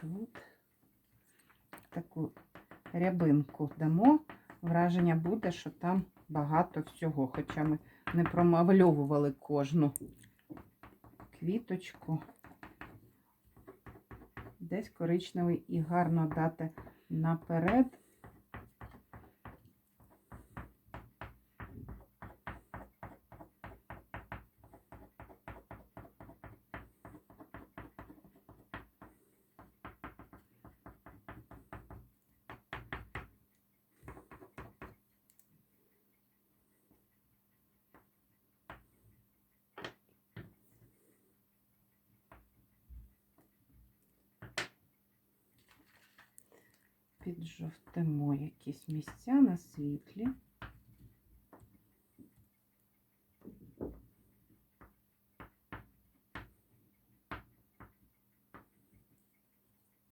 тут таку рябинку дамо. Враження буде, що там багато всього, хоча ми не промальовували кожну квіточку. Десь коричневий і гарно дати наперед. Піджовтимо якісь місця на світлі.